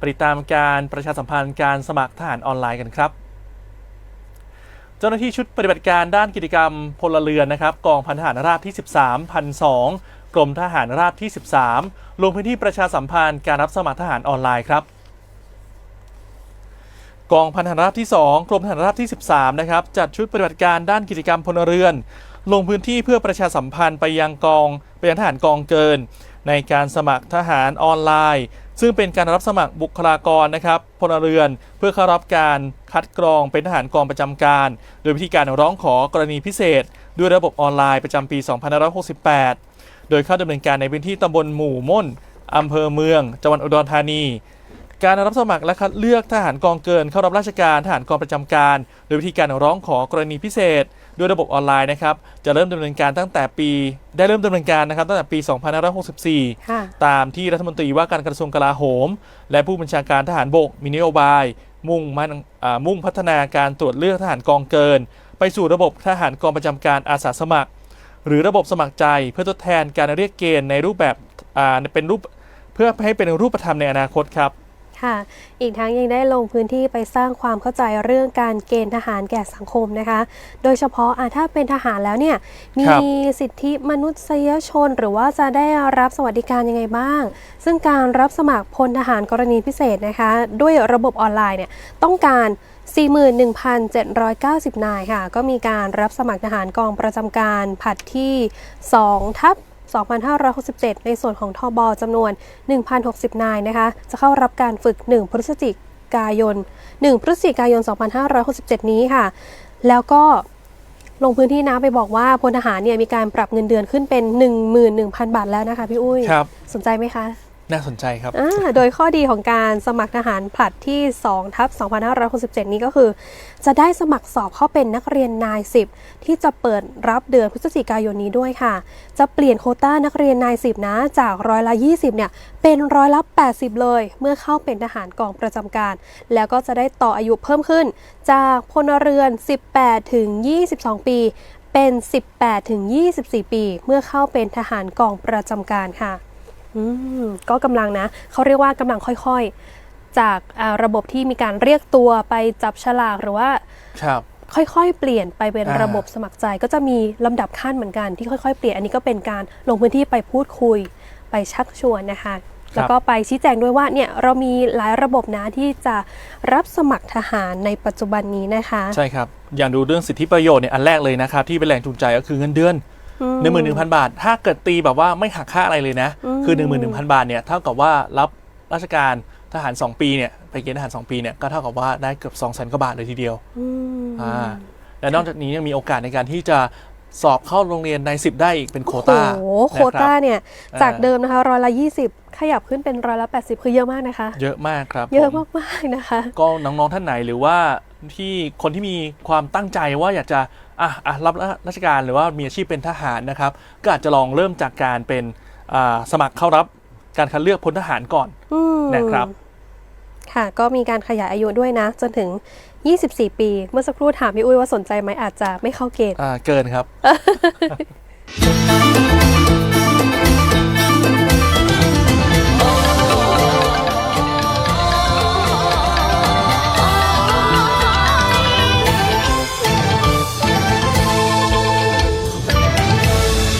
ปติดตามการประชาสัมพันธ์การสมัครทหารออนไลน์กันครับ เจ้าหน้าที่ชุดปฏิบัติการด้านกิจกรรมพลเรือนนะครับ กองพันทหารราบที่ 13พันสองกรมทหารราบที่ 13 ลงพื้นที่ประชาสัมพันธ์การรับสมัครทหารออนไลน์ครับ กองพันทหารราบที่ 2 กรมทหารราบที่ 13 นะครับ จัดชุดปฏิบัติการด้านกิจกรรมพลเรือน ลงพื้นที่เพื่อประชาสัมพันธ์ไปยังกองไปยังทหารกองเกิน ในการสมัครทหารออนไลน์ ซึ่งเป็นการรับสมัครบุคลากรนะครับพลเรือนเพื่อเข้ารับการคัดกรองเป็นทหารกองประจำการ โดยวิธีการร้องขอกรณีพิเศษ ด้วยระบบออนไลน์ประจำปี 2568 โดยเข้าดำเนินการในพื้นที่ตำบลหมู่ม่นอำเภอเมือง จังหวัดอุดรธานี การรับสมัครและคัดเลือกทหารกองเกินเข้ารับราชการทหารกองประจำการ โดยวิธีการร้องขอกรณีพิเศษ ด้วยระบบออนไลน์นะครับ จะเริ่มดำเนินการตั้งแต่ปี ได้เริ่มดำเนินการนะครับตั้งแต่ปี 2564ค่ะตามที่รัฐมนตรีว่าการกระทรวงกลาโหม และผู้บัญชาการทหารบกมีนโยบาย มุ่งมันอ่ามุ่งพัฒนาการตรวจเลือกทหารกองเกิน ไปสู่ระบบทหารกองประจำการอาสาสมัคร หรือระบบสมัครใจเพื่อทดแทนการเรียกเกณฑ์ในรูปแบบอ่าเป็นรูปเพื่อให้เป็นรูปธรรมในอนาคตครับ ค่ะ อีกทั้งยังได้ลงพื้นที่ไปสร้างความเข้าใจเรื่องการเกณฑ์ทหารแก่สังคมนะคะ โดยเฉพาะอะถ้าเป็นทหารแล้วเนี่ยมีครับสิทธิมนุษยชน หรือว่าจะได้รับสวัสดิการยังไงบ้าง ซึ่งการรับสมัครพลทหารกรณีพิเศษนะคะ ด้วยระบบออนไลน์เนี่ยต้องการ41,790 นายค่ะ ก็มีการรับสมัครทหารกองประจำการผัดที่2ทับ 2,567 ในส่วนของทบจำนวน 1,060 นายนะคะ จะเข้ารับการฝึก 1 พฤศจิกายน 1 พฤศจิกายน 2567 นี้ค่ะ แล้วก็ลงพื้นที่นะไปบอกว่าพลทหารเนี่ยมีการปรับเงินเดือนขึ้นเป็น 11,000 บาทแล้วนะคะพี่อุ้ยครับสนใจไหมคะ น่าสนใจครับ โดยข้อดีของการสมัครทหารผลัดที่2ทับ2567 นี้ก็คือ จะได้สมัครสอบเข้าเป็นนักเรียนนาย10 ที่จะเปิดรับเดือนพฤศจิกายนนี้ด้วยค่ะ จะเปลี่ยนโคต้านักเรียนนาย10 นะ จากร้อยละ 20 เนี่ย เป็นร้อยละ 80 เลย เมื่อเข้าเป็นทหารกองประจำการ แล้วก็จะได้ต่ออายุเพิ่มขึ้น จากพลเรือน 18 ถึง 22 ปี เป็น 18 ถึง 24 ปี เมื่อเข้าเป็นทหารกองประจำการค่ะ อืมก็กำลังนะ เขาเรียกว่ากำลังค่อยๆ จากอ่าระบบที่มีการเรียกตัวไปจับฉลากหรือว่าครับค่อยๆ เปลี่ยนไปเป็นอ่าระบบสมัครใจ ก็จะมีลำดับขั้นเหมือนกันที่ค่อยๆ เปลี่ยนอันนี้ก็เป็นการลงพื้นที่ไปพูดคุยไปชักชวนนะคะแล้วก็ไปชี้แจงด้วยว่าเนี่ยเรามีหลายระบบนะที่จะรับสมัครทหารในปัจจุบันนี้นะคะ ใช่ครับ อย่างดูเรื่องสิทธิประโยชน์เนี่ยอันแรกเลยนะครับที่เป็นแรงจูงใจก็คือเงินเดือนอืม หนึ่งหมื่นหนึ่งพันบาท ถ้าเกิดตีแบบว่าไม่หักค่าอะไรเลยนะอืมคือหนึ่งหมื่นหนึ่งพันบาทเนี่ยเท่ากับว่ารับราชการทหาร 2 ปีเนี่ยไปเกณฑ์ทหาร 2 ปีเนี่ยก็เท่ากับว่าได้เกือบ2องแสนกว่าบาทเลยทีเดียวอืมอ่าและนอกจากนี้ยังมีโอกาสในการที่จะสอบเข้าโรงเรียนใน10 ได้อีกเป็นโควต้าโอ้โหโควต้านะครับเนี่ยอ่าจากเดิมนะคะร้อยละ20 ขยับขึ้นเป็นร้อยละ80 คือเยอะมากนะคะ เยอะมากครับ เยอะผมมากๆนะคะ ก็น้องๆท่านไหนหรือว่าที่คนที่มีความตั้งใจว่าอยากจะ อะอะรับราชการหรือว่ามีอาชีพเป็นทหารนะครับ ก็อาจจะลองเริ่มจากการเป็นอ่าสมัครเข้ารับการคัดเลือกพลทหารก่อนอืมนะครับ ค่ะ ก็มีการขยายอายุด้วยนะ จนถึง 24 ปี เมื่อสักครู่ถามพี่อุ้ยว่าสนใจไหมอาจจะไม่เข้าเกณฑ์ อ่าเกินครับ